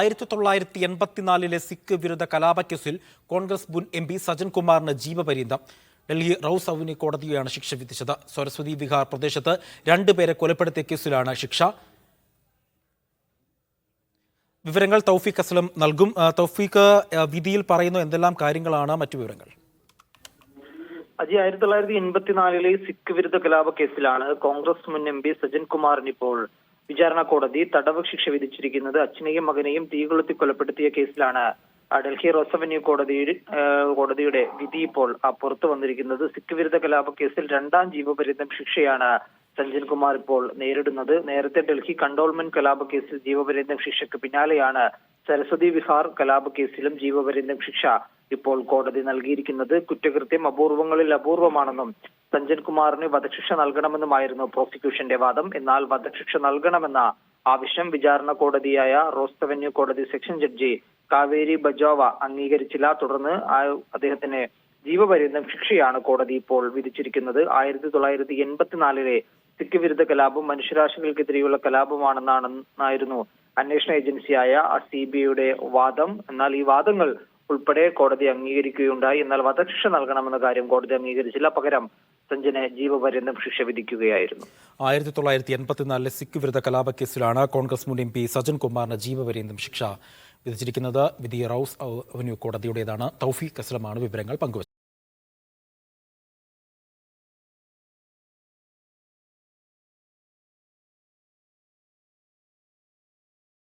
ആയിരത്തി തൊള്ളായിരത്തി എൺപത്തിനാലിലെ സിഖ് വിരുദ്ധ കേസിൽ കോൺഗ്രസ് മുൻ എം പി സജൻ കുമാറിന് ജീവപര്യന്തം. ഡൽഹി റൌസ് അവനി കോടതിയാണ് ശിക്ഷ വിധിച്ചത്. സരസ്വതി വിഹാർ പ്രദേശത്ത് രണ്ടുപേരെ കൊലപ്പെടുത്തിയ കേസിലാണ് ശിക്ഷ. വിവരങ്ങൾ തൗഫീഖ് അസ്ലം നൽകും. തൗഫീഖ് വിധിയിൽ പറയുന്ന എന്തെല്ലാം കാര്യങ്ങളാണ്? മറ്റു വിവരങ്ങൾ. അജി ആയിരത്തി തൊള്ളായിരത്തി എൺപത്തിനാലിലെ സിഖ് വിരുദ്ധ കലാപ കേസിലാണ് കോൺഗ്രസ് മുൻ എം പി സജൻ കുമാറിന് ഇപ്പോൾ വിചാരണ കോടതി തടവ് ശിക്ഷ വിധിച്ചിരിക്കുന്നത് അച്ഛനെയും മകനെയും തീകൊളുത്തി കൊലപ്പെടുത്തിയ കേസിലാണ്. ഡൽഹി റോസ് അവന്യൂ കോടതിയുടെ ആ, കോടതിയുടെ വിധി ഇപ്പോൾ പുറത്തു വന്നിരിക്കുന്നത്. സിഖ് വിരുദ്ധ കലാപ കേസിൽ രണ്ടാം ജീവപര്യന്തം ശിക്ഷയാണ്. സഞ്ജൻ കുമാർ ഇപ്പോൾ നേരിടുന്നത്. നേരത്തെ ഡൽഹി കണ്ടോൾമെന്റ് കലാപ കേസിൽ ജീവപര്യന്തം ശിക്ഷയ്ക്ക് പിന്നാലെയാണ് സരസ്വതി വിഹാർ കലാപ കേസിലും ജീവപര്യന്തം ശിക്ഷ ഇപ്പോൾ കോടതി നൽകിയിരിക്കുന്നത്. കുറ്റകൃത്യം അപൂർവങ്ങളിൽ അപൂർവമാണെന്നും സഞ്ജൻ കുമാറിന് വധശിക്ഷ നൽകണമെന്നുമായിരുന്നു പ്രോസിക്യൂഷന്റെ വാദം. എന്നാൽ വധശിക്ഷ നൽകണമെന്ന ആവശ്യം വിചാരണ കോടതിയായ റോസ് അവന്യൂ കോടതി സെക്ഷൻ ജഡ്ജി കാവേരി ബജോവ അംഗീകരിച്ചില്ല. തുടർന്ന് അദ്ദേഹത്തിന് ജീവപര്യന്തം ശിക്ഷയാണ് കോടതി ഇപ്പോൾ വിധിച്ചിരിക്കുന്നത്. ആയിരത്തി തൊള്ളായിരത്തി എൺപത്തിനാലിലെ സിഖ് വിരുദ്ധ കലാപം മനുഷ്യരാശികൾക്കെതിരെയുള്ള കലാപമാണെന്നാണെന്നായിരുന്നു അന്വേഷണ ഏജൻസിയായ സി ബി ഐയുടെ വാദം. എന്നാൽ ഈ വാദങ്ങൾ ഉൾപ്പെടെ കോടതി അംഗീകരിക്കുകയുണ്ടായി. എന്നാൽ വധശിക്ഷ നൽകണമെന്ന കാര്യം കോടതി അംഗീകരിച്ചില്ല. പകരം സഞ്ജന് ജീവപര്യന്തം ശിക്ഷ വിധിക്കുകയായിരുന്നു. ആയിരത്തി തൊള്ളായിരത്തി എൺപത്തിനാലിലെ സിഖ് വിരുദ്ധ കലാപക്കേസിലാണ് കോൺഗ്രസ് മുൻ എം പി സജൻ കുമാറിന് ജീവപര്യന്തം ശിക്ഷ വിധിച്ചിരിക്കുന്നത്. വിധി റൌസ് അവന്യൂ കോടതിയുടേതാണ്. തൗഫീഖ് അസ്ലമാണ് വിവരങ്ങൾ പങ്കുവച്ചത്.